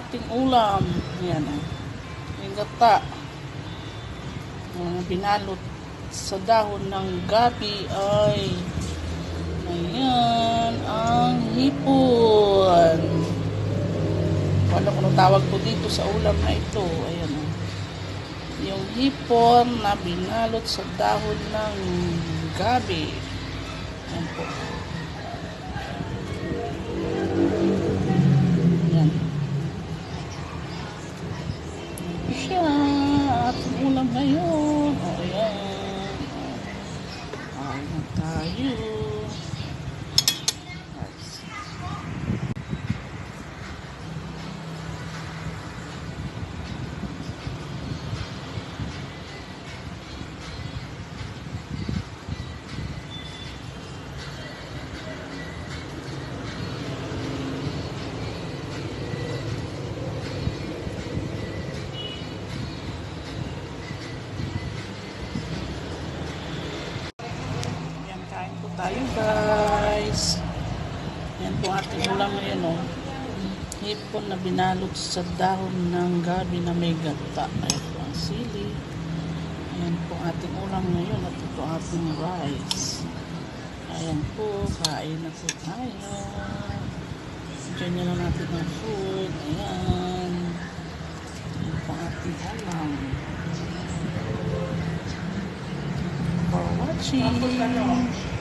ating ulam. Ayan o. Yung gata. Ayan, binalot sa dahon ng gabi ay ayan ang hipon. Wala ko nung tawag po dito sa ulam na ito. Ayan o. Yung hipon na binalot sa dahon ng gabi. Ayan po. Siya. Ating ulam ngayon. O, ayan. Ayan tayo. Tayo guys. Yan po ating ulam ngayon o. Hipon na binalot sa dahon ng gabi na may gata. Ayan po ang sili. Ayan po ating ulam ngayon at ito ating rice. Ayan po, kain na po tayo. Diyan na natin ang food. Ayan. Ayan po ating ulam. for watching.